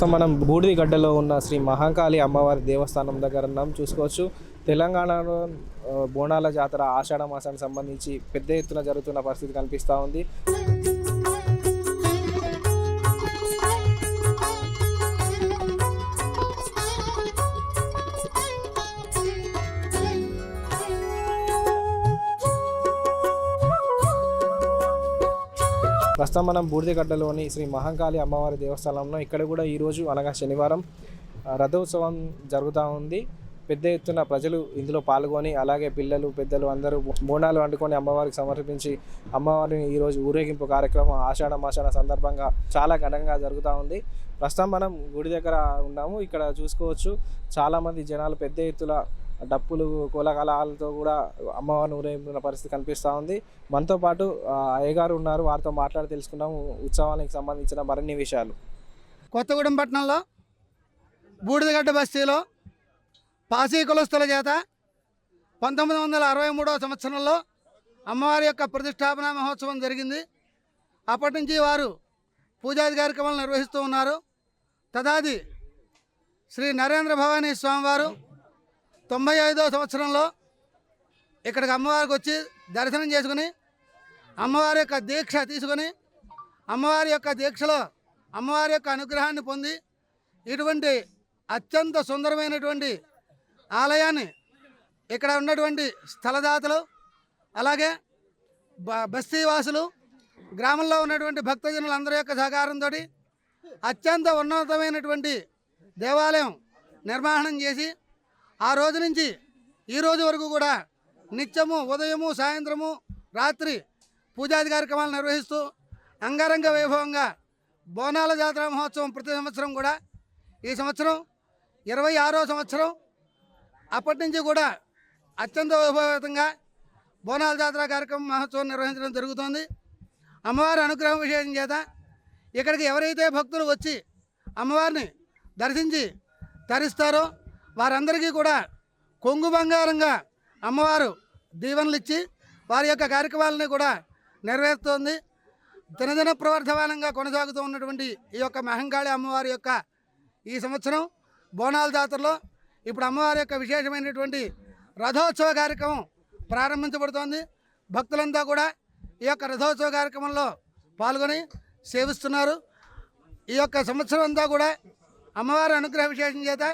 ప్రస్తుతం మనం బూడిదిగడ్డలో ఉన్న శ్రీ మహాకాళి అమ్మవారి దేవస్థానం దగ్గర ఉన్నాం. చూసుకోవచ్చు. తెలంగాణలో బోనాల జాతర ఆషాఢ మాసానికి సంబంధించి పెద్ద ఎత్తున జరుగుతున్న పరిస్థితి కనిపిస్తూ ఉంది. ప్రస్తుతం మనం బూడిదగడ్డలోని శ్రీ మహంకాళి అమ్మవారి దేవస్థానంలో ఇక్కడ కూడా ఈరోజు అనగా శనివారం రథోత్సవం జరుగుతూ ఉంది. పెద్ద ఎత్తున ప్రజలు ఇందులో పాల్గొని అలాగే పిల్లలు పెద్దలు అందరూ బోనాలు వండుకొని అమ్మవారికి సమర్పించి అమ్మవారిని ఈరోజు ఊరేగింపు కార్యక్రమం ఆషాఢ మాషాఢ సందర్భంగా చాలా ఘనంగా జరుగుతూ ఉంది. ప్రస్తుతం మనం గుడి దగ్గర ఉన్నాము. ఇక్కడ చూసుకోవచ్చు చాలామంది జనాలు పెద్ద ఎత్తున డప్పులు కోలకలాలతో కూడా అమ్మవారిని ఊరేగిన పరిస్థితి కనిపిస్తూ ఉంది. మనతో పాటు అయ్యగారు ఉన్నారు. వారితో మాట్లాడి తెలుసుకున్నాము ఉత్సవానికి సంబంధించిన మరిన్ని విషయాలు. కొత్తగూడెం పట్టణంలో బూడిదగడ్డ బస్తీలో పాసీ కులస్తుల చేత పంతొమ్మిది వందల అరవై మూడవ సంవత్సరంలో అమ్మవారి యొక్క ప్రతిష్టాపన మహోత్సవం జరిగింది. అప్పటి నుంచి వారు పూజాది కార్యక్రమాలు నిర్వహిస్తూ ఉన్నారు. తదాది శ్రీ నరేంద్ర భవానీ స్వామివారు తొంభై ఐదో సంవత్సరంలో ఇక్కడికి అమ్మవారికి వచ్చి దర్శనం చేసుకుని అమ్మవారి యొక్క దీక్ష తీసుకొని అమ్మవారి యొక్క దీక్షలో అమ్మవారి యొక్క అనుగ్రహాన్ని పొంది ఇటువంటి అత్యంత సుందరమైనటువంటి ఆలయాన్ని ఇక్కడ ఉన్నటువంటి స్థలదాతలు అలాగే బ బస్తీవాసులు గ్రామంలో ఉన్నటువంటి భక్తజనులందరి యొక్క సహకారంతో అత్యంత ఉన్నతమైనటువంటి దేవాలయం నిర్మాణం చేసి ఆ రోజు నుంచి ఈ రోజు వరకు కూడా నిత్యము ఉదయము సాయంత్రము రాత్రి పూజాది కార్యక్రమాలు నిర్వహిస్తూ అంగరంగ వైభవంగా బోనాల జాతర మహోత్సవం ప్రతి సంవత్సరం కూడా ఈ సంవత్సరం ఇరవై ఆరో సంవత్సరం అప్పటి నుంచి కూడా అత్యంత వైభవంగా బోనాల జాతర కార్యక్రమం మహోత్సవం నిర్వహించడం జరుగుతోంది. అమ్మవారి అనుగ్రహం విశేషం చేత ఇక్కడికి ఎవరైతే భక్తులు వచ్చి అమ్మవారిని దర్శించి తరిస్తారో వారందరికీ కూడా కొంగు బంగారంగా అమ్మవారు దీవెనలు ఇచ్చి వారి యొక్క కార్యక్రమాలని కూడా నెరవేరుతోంది. దినదిన ప్రవర్ధమానంగా కొనసాగుతూ ఉన్నటువంటి ఈ యొక్క మహంకాళి అమ్మవారి యొక్క ఈ సంవత్సరం బోనాల జాతరలో ఇప్పుడు అమ్మవారి యొక్క విశేషమైనటువంటి రథోత్సవ కార్యక్రమం ప్రారంభించబడుతోంది. భక్తులంతా కూడా ఈ యొక్క రథోత్సవ కార్యక్రమంలో పాల్గొని సేవిస్తున్నారు. ఈ యొక్క సంవత్సరం అంతా కూడా అమ్మవారి అనుగ్రహ విశేషం చేత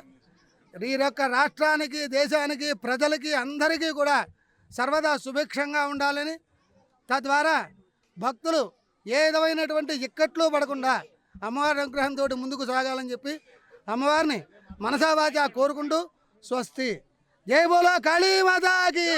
ఈ యొక్క రాష్ట్రానికి దేశానికి ప్రజలకి అందరికీ కూడా సర్వదా సుభిక్షంగా ఉండాలని తద్వారా భక్తులు ఏ విధమైనటువంటి ఇక్కట్లు పడకుండా అమ్మవారి అనుగ్రహంతో ముందుకు సాగాలని చెప్పి అమ్మవారిని మనసావాచ కోరుకుంటూ స్వస్తి. జై బోలో కాళీమాతాకి